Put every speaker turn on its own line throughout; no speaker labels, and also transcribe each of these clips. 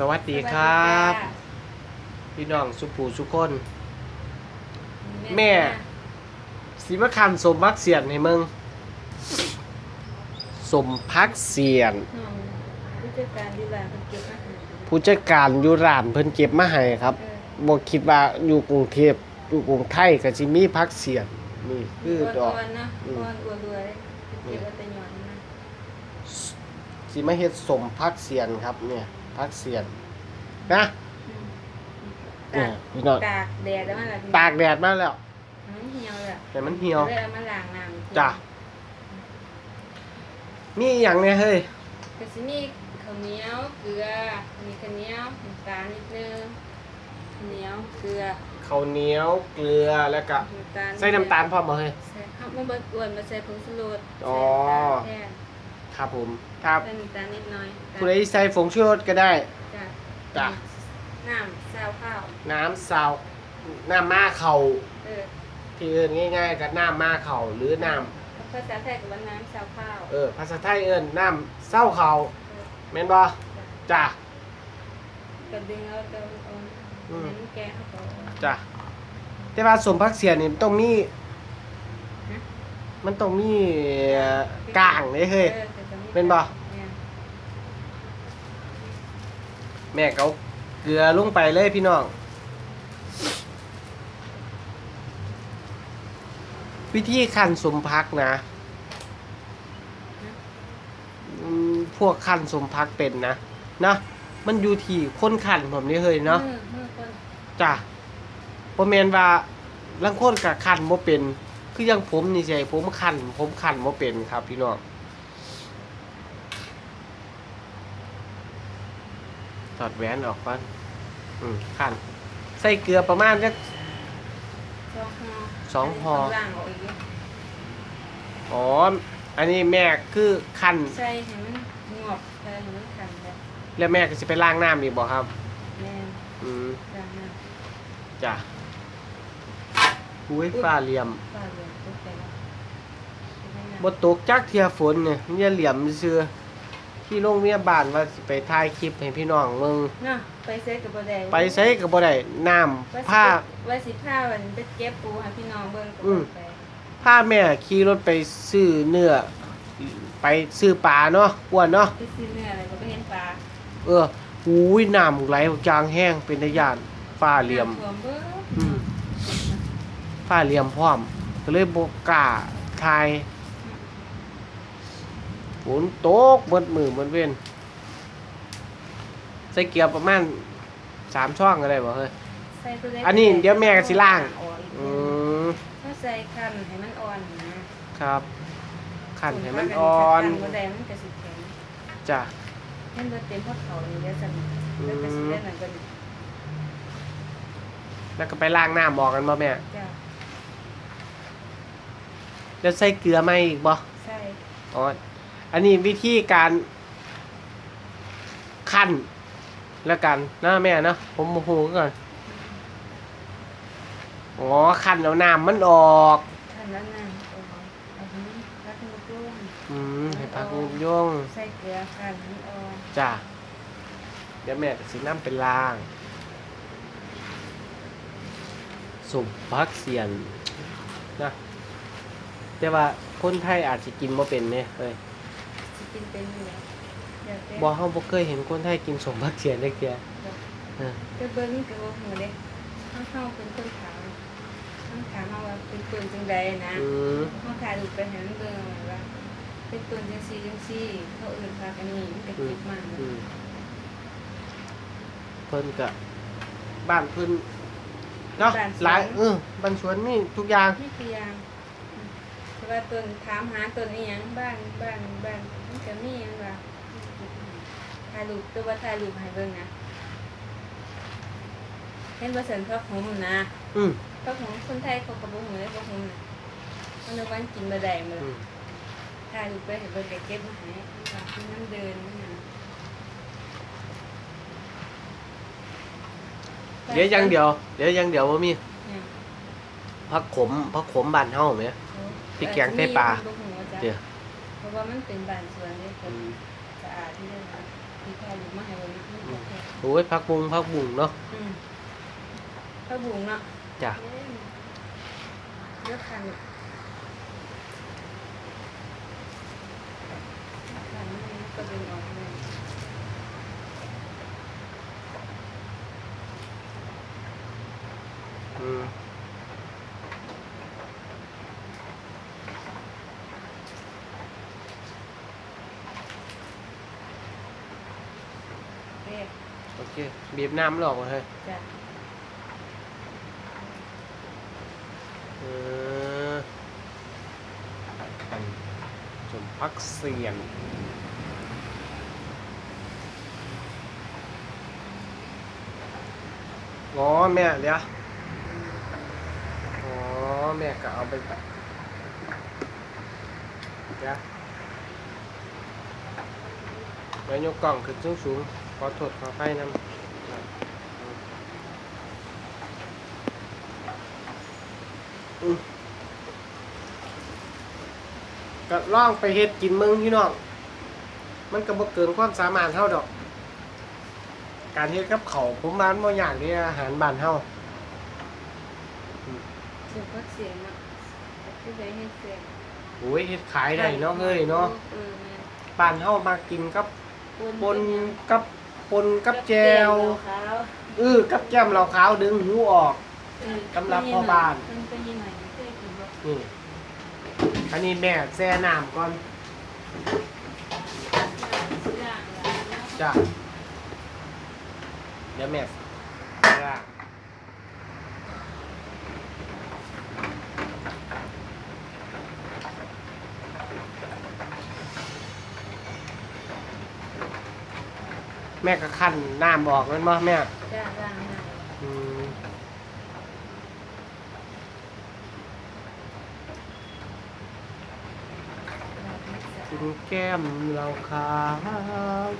สวัสดีครับ พี่น้องสุภูสุคน แม่ สีมะคันสมพักเสียนให้มึงสมพักเสียน
อืมผู้จัดการดีลาเป็นเก็บอาหาร
ผู้จัดการอยู่ร้านเพิ่นเก็บมาให้ครับ
เออ
บ่คิดว่าอยู่กรุงเทพอยู่กรุงไทยก็สิมีพักเสียนนี่คือดอก
อ้วนๆนะ
อืม
อ้วนอ้วนรวยเป็นเก็บเอาแต่หย่อนนะ
สิมาเฮ็ดสมพักเสียนครับเนี่ย พักเสียนนะ
อืม
เนี่ยพี่น้อง
ตากแดดแล้วมันละ
ตากแดดมาแล้ว
มันเหี่ยวเลย
แต่มันเหี่ยว
เลยเอามาล้างน้ำ
จ้ะ มีอหย่างเนี่ยเฮ้ย
ก็สิมีข้าวเหนียวเกลือมีข้าวเหนียวน้ำตาลนิดนึงข้าวเหนียวเกลือ
ข้าวเหนียวเกลือแล้วก็
น้ำตาล
ใส่น้ำตาลพร้อมบ่เฮ้ย
ใส่ครับมันเบิดอ้วนมาใส่ผงชูรส
อ๋อ
ใส่น้ำตาลแทน
ครับผมครับ
ใส่น้ำตาลนิดหน่อย
ผู้ใดใส่ผงชูรสก็ได้
จ้ะ
จ้ะ
น้ำซาวข้าว
น้ำซาวน้ำมาเข่า
เออ
ที่อื่นง่ายๆก็น้ำมาเข่าหรือน้
ภาษาไทยกับว่าน้ำซาวข้าวำ
เออภาษาไทยเอิ้นน้ำเศร้าเข่า
เออ
แม่นบ่จ้ะ
กระดึงเอาตัวเอา
อืม
เน้นแกงเขาก็เอา
จ้ะแต่ว่าสมพักเสียนี่มันต้องมี
ฮะ
มันต้องมีเอ่อกลางเด้เฮ้ย
ออแต่จะมี
เป็นบ่
เนี่ย
แม่เขาเกลือลงไปเลยพี่น้อง วิธีขั้นสมพักนะอืมพวกขั้นสมพักเป็นนะนะมันอยู่ที่คนขันผมนี่เฮ้ยเนาะ
มือมือคน
จ้ะบ่แม่นว่าลังคนกับขันบ่เป็น คืออยังผมนี่สิให้ผมขันผมขันบ่เป็นครับพี่น้อง ถอดแหวนออกก่อนอืมขันใส่เกลือประมาณจัก
สองห่อ
สองห่อ
ข้างล่างออกอีกเยอะ
อ๋อ อันนี้แม่คือขัน
ใส่ให้มันงอกใส่ให้มันขันแบบ
แล้วแม่ก็สิไปล้างน้ำอีกบ่ครับ
แม่น
อืม
จางน้
จ้ะอุ้ยฟ้าเหลี่ยมำ
ปลาเหลืองตุ๊กแกแล้ว
บ่ตกจักเทียฝนเนี่ยมันจะเหลี่ยมซื่อ ที่โรงพยาบาลว่าสิไปถ่ายคลิปให้พี่น้องมึง
เนาะไปเซ็ตกับบ่ได้
ไปใช้ก็บ่ได้น้ำ
ว่าสิ
ผ้า
ว่าสิผ้าวันไปเก็บปูให้พี่น้องเบิ่งก็
อืม
ไป
ผ้าแม่ขี่รถไปซื้อเนื้อ ไปซื้อปลาเนาะอ้วนเนาะ
ไปซื้อเนื้ออะไรก็ไปเห็นปลา
เอออุ้ยน้ำไหลจางแห้งเป็นตะยานฟ้าเหลี่ยม
น้ำท่วมเบิ่ง
อืมฟ้าเหลี่ยมพร้อม ก็เลยบ่กล้าถ่าย ฝนตกเบิดมือเบิดเว้นใส่เกียร์ประมาณสามช่องก็ได้บ่เฮ้ย
ใส่ตัวเล็ก
อันนี้เดี๋ยวแม่ก็สิล้าง
ออกอีก
อืม
ถ้าใส่คันให้มันอ่อนนะครับ
ขันให้มันอ่อน
คับ่ได้มันก็สิแข็ง
จ้ะ
เห็นบ่เต็มพอเขานี่เดี๋ยวสั่น
อืม
แล้วก็สิได้นั่นก็ดิ
แล้วก็ไปล้างน้ำบอกกันบ่แม่
จ้ะ
แล้วใส่เกลือไหมอีกบ่
ใส่
อ๋อ อันนี้วิธีการขั้นแล้วกันนะแม่เนาะผมโมโหก่อนอ๋อขั้นเอาน้ำมันออก
คันแล้วนั่นเอาเอาอันนี้รัดมือตุ้ม
อืมให้พักงบย่ง
ใส่เกลือคันให้มันอ่อน
จ้ะเดี๋ยวแม่ก็สิน้ำเป็นล้างสุปพักเสียนนะแต่ว่าคนไทยอาจจะกินบ่เป็นเนี่ยเฮ้ย
สิ กินเป็นอยู่แล้วเดี๋ยวแต่
บ่เฮาบ่เคยเห็นคนไทยกินสมพักเสียนได้เกียเออ
แต่เบิ่งก็บ่ฮู้เด้เฮาเฮาเป็นคนถามเฮาถามเฮาว่าเป็นคนจังใดนะ
อืม
เขาถ่ายรูปไปให้มันเบิ่งว่าเป็นต้นจังซี่จังซี่เขาเอื่นพากันนี่มันก็เก็บมา
อืมเพิ่นก็บ้านเพิ่นเนาะหลายเออบ้านสวนมีทุกอย่าง
นี่คืออย่างแต่ว่าต้นถามหาต้นอีหยังบ้านบ้านบ้านมัน ก็มีอันว่าถ่ายรูปตัวว่าถ่ายรูปให้เบิ่งนะเห็นว่าเสันพระหงส์นะ
อืม
พระหงส์คนไทยเขาก็บ่ฮู้เลยพระหงส์น่ะมันนึกว่ากินบ่ได้มื้อ
อืม
ถ่ายรูปไปให้เบิ่งก็เก็บมาให้ว่าที่น้ำเดินนั่นน่ะ
เดี๋ยวอยังเดียวเดี๋ยวอยังเดียวบ่มี
เนี่ย
ผักขมผักขมบ้านเฮาแหมที่แกงไส้ปลา
เดี๋
เดี๋
ย
ยวว
เพ ราะว่ามันเป็นบ้านสวนเลยค
อื
น
ม
สะอาดที่เรื่องนั้นที่ถ่ายรูปมาให้เบิ่งนะมันก็แค่
โอ้ยพักบุงพักบุงเนาะ
อืมถ้าบุงเนาะ
จ้ะ
เอ้ยเลือกคันคันนี้ก็ดึงออกเลย
อืม
เรียก
โอเบีบน้ำมันอกมาให้
จ้ะ
เอออันสมพักเสียนอ๋อแม่เดี๋ยวอ๋อแม่ก็เอาไปแบบเดี๋ยวเดี๋ยวยกกล่องขึ้นสูงๆขอโทษขอไฟน้ำอืม ก็ล่องไปเฮ็ดกินมึงพี่น้อง มันก็บ่เกินความสามารถเท่าดอก การเฮ็ดกับเขาวผมว่ามันบ่ยากเด้อาหารบ้านเฮา
เสียงพักเสียงเนาะที่ไหนให้เสียง
โอ้ยเฮ็ดขายได้เนาะเฮ้ยเนาะ
เออแม่
บ้านเฮามากินกับปนกับปนกับแจว
ขาว
เออกับแก้มเหล้าขาวดึงหูออก
เออกำ
ลังพ่อบ้าน
มันเป็นยังไงไม่เคยกินหรอก
นี่อันนี้แม่แซ่น้ำก่อน
สุดยอดเลยนะ
จ้ะเดี๋ยวแม่ย่างแม่ก็ขั้นน้ำออกนั่นบ่แม่
จ้าร่างหน้า
อืมกิน แก้มเหล้าขาว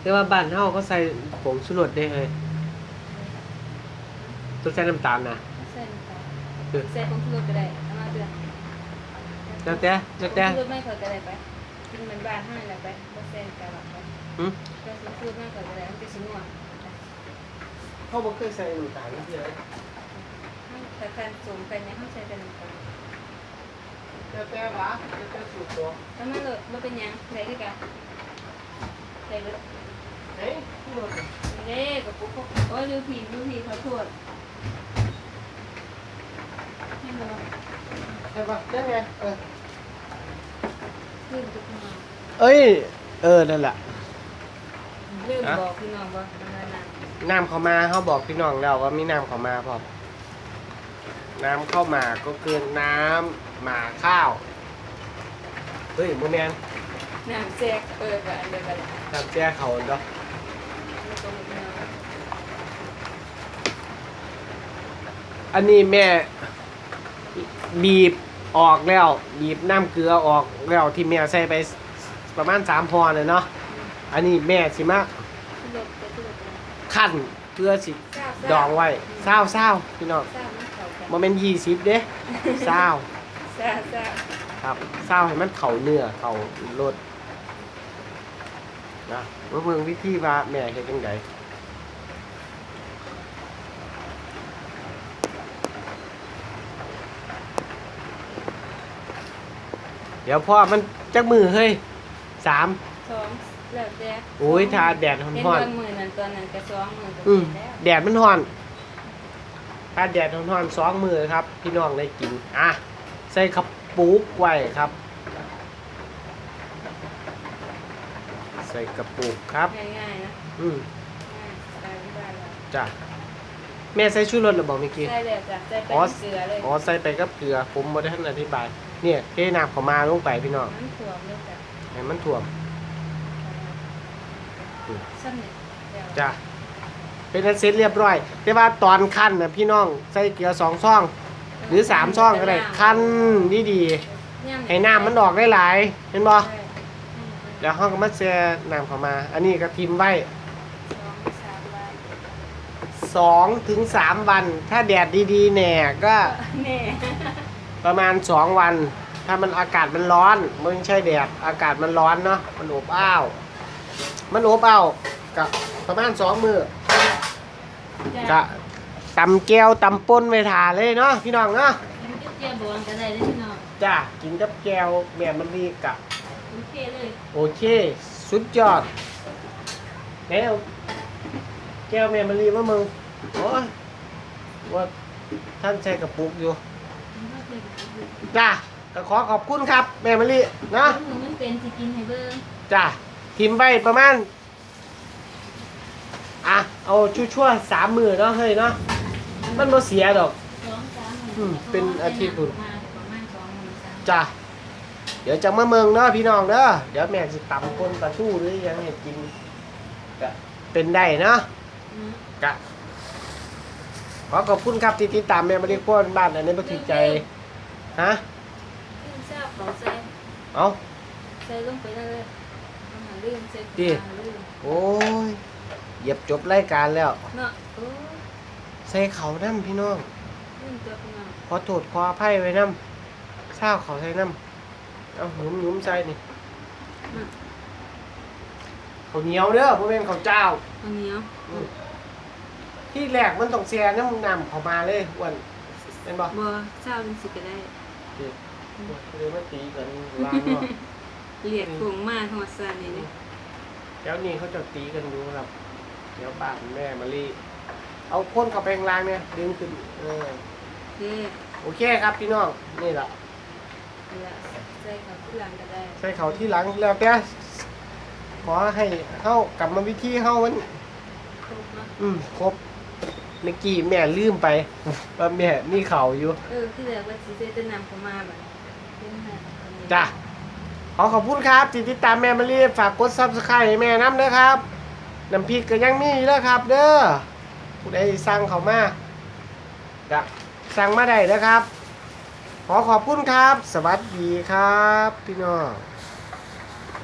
แต่ว่าบ้านเฮาก็ใส่ผงชูรสได้เลยต้องใส่น้ำตาลนะ
ใส่น้ำตาล
เออ
ใส่ผงชูรสก็ได้เอามาเดือด
แล้วแต่แล้วแต่
ผงชูรสไม่เคยก็ได้ไปกินเหมือนบ้านให้แหละไปบ่ใส่น้ำตาลหรอกไป
หืม
แต่ผงชูรสไม่เคยก็ได้มันจะสินัว
เขาบ่เคยใส่น้ำตาลนี่เลย
แต่การสวมกันเนี่ยเขาใช้แต่น้ำตาล
แล้วแต่วะแล้วแต่สูตรตัว
แล้วมันเลยมันเป็นหยังใส่ด้วยกันใส่เลย
เฮ้ยพูดเลย
เด้กับปุ๊กปุ๊กโอ้ยดูผีดูผีขอโทษให้มา
ใช่ปะได้ไงเออ
ลืมทุกคน
เอ้ย เออ นั่นแหละ
ลืม
อะ
บอกพี่น้องว่ามันนาน
น้ำเข้ามาเขาบอกพี่น้องแล้วว่ามีน้ำเข้ามาพร้อมน้ำเข้ามาก็คือน้ำหมาข้าวเฮ้ยโมแมน
น้ำแจกเปิดกันเลยกัน
น้ำแจ้เขาเนาะ
แล้วก็พี่น้อง
อันนี้แม่บีบออกแล้วบีบน้ำเกลือออกแล้วที่แม่ใส่ไปประมาณสามพอเลยเนาะ อันนี้แม่สิมา
ที่รถไปที่รถ
ขั้นเพื่อสิ
เศร้า
ดองไว้เศร้าเศร้าพี่น้อง
เศร้ามันเข่ากัน
โมเมนต์ยี่สิบเด้เศร้า
เศร้าเศร้า
ครับเศร้าให้มันเข่าเนื้อเข่ารสนะว่าเมืองวิธีว่าแม่เฮ็ดจังไดเดี๋ยวพ่อมันจักมือเฮ้ยสาม
สอง แล้วแต่
โอ้ยทาแดด
เห็น
ร้อน
บางมือนั่นตัวนั้นก็สองมือก็
ๆอืม
เห็นแล้ว
แดดมันร้อนถ้าแดดร้อนๆสองมือครับ พี่น้องได้กิน อะ ใส่ขับปุกไว้ครับ ใส่กระปุกครับ
ง่ายๆนะ
อืม
ง่ายสไตล์ที่บ้านเรา
จ้ะแม่ใส่ชูรสหรือบอกเมื่อกี้
ใส่เลยจ้ะใส่ไป
อ๋อ
เกลือเลย
อ๋อใส่ไปกับเกลือ ผมบ่ได้ทันอธิบาย เนี่ยเทน้ำเข้ามาลงไปพี่น้อง
มันถ่วมเลยจ้ะ
ให้มันท่วมอืม
สั้นเนี่ยเดี๋ยว
จ้ะเป็นอันเสร็จเรียบร้อย แต่ว่าตอนขั้นนะพี่น้องใส่เกลือสองซอง หรือสามซองก็ได้ขั้นดีๆให้น้ำมันออกได้หลายๆเห็นบ่
ใช่
แล้วห้องก็มาแช่น้ำเข้ามา อันนี้ก็ทิมไว้
สองสามใบ
สสองถึงสามวัน ถ้าแดดดีๆแหน่ก็
แน่
ประมาณสองวัน ถ้ามันอากาศมันร้อนมันไม่ใช่แดดอากาศมันร้อนเนาะมันอบอ้าว มันอบอ้าวกับประมาณสองมือ
จ้ะ
กะตำแก้วตำป่นไว้ทาเลยเนาะพี่น้องเนาะ
มันก็เจียบวงก็ได้เด้อพี่น้อง
จ้ากินกับแก้วแบบมันดีกะ
โอเคเลย
โอเค สุดยอดแล้วแก้วแม่มันรีว่ามึงโอ้ยว่าท่านใช้กระปุกอยู่
มันก็เป็น
จ้าก็ขอขอบคุณครับ แม่มะลิเนาะ
มือมันเป็นสิกินให้เบิ่ง
จ้า ทิมไว้ประมาณ อะ เอาชั่วๆสามมือเนาะเฮ้ยเนาะมันบ่เสียดอก
สองสามหมื่
อืมเป็นอาทิตย์พุ่น
ประมาณประมาณสองหมื่นสาม
จ้าเดี๋ยวจะมาเมืองเนาะพี่น้องเด้อเดี๋ยวแม่สิตำคนปลาทูหรือยังให้กินก็เป็นได้เนาะ
อืม
กะขอขอบคุณครับที่ติดตามแม่มาริโก้บ้านอันนี้บ่ถือใจฮะ
ลืมทราบเขาใส่
เอา
ใส่ลงไปเลยอาหาร ลืมใส่
ดิ
อาหารลืม
โอ้ยเหยียบจบรายการแล้ว
เนาะโอ้
ใส่เขาน้ำพี่น้อง
ลืมตัวพี่น้อง
ขอโทษขออภัยไว้น้ำเศร้าเขาใส่น้ำเอาหนุ่มหนุ่มๆใส่นี่
มา
เขาวเหนียวเด้อพ่อแม่นเขาวเจ้า
อันเหนี้ยว
อืมที่แรกมันต้องแช่น้ำน้ำเขามาเลยอ้วนเป็นบ่
บ่เช้าจังสิก็ได้
เดี๋ยวเดี๋ยวมาตีกันล้างเนาะ
เรียกโคงมาฮอดซานี่นี่
แล้วนี่เขาจะตีกันดูครับ เดี๋ยวป้าคุณแม่มารีเอาพ่นเข้าไปข้างล่างเนี่ยดึงขึ้นเออ
เด้
โอเคครับพี่น้องนี่แหละ
เอาละใส่กับผู้หลังก็ได้
ใส่เขาที่หลังแล้วแต่ขอให้เข้ากลับมาวิธีเข้ามัน
ครบเนาะ
อืมครบเมื่อกี้แม่ลืมไป ว่าแม่มีเข่าอยู่
เออคือแบบว่าสิใส่แต่น้ำเข้ามาบัดเป็นหาอันนี้
จ้ะ ขอขอบคุณครับที่ติดตามแม่มารีฝากกดซับสไครต์ให้แม่น้ำนะครับน้ำพริกก็ยังมีอยู่นะครับ เด้อผู้ใดสั่งเขามาก็สั่งมาได้นะครับ ขอขอบคุณครับ สวัสดีครับ พี่น้อง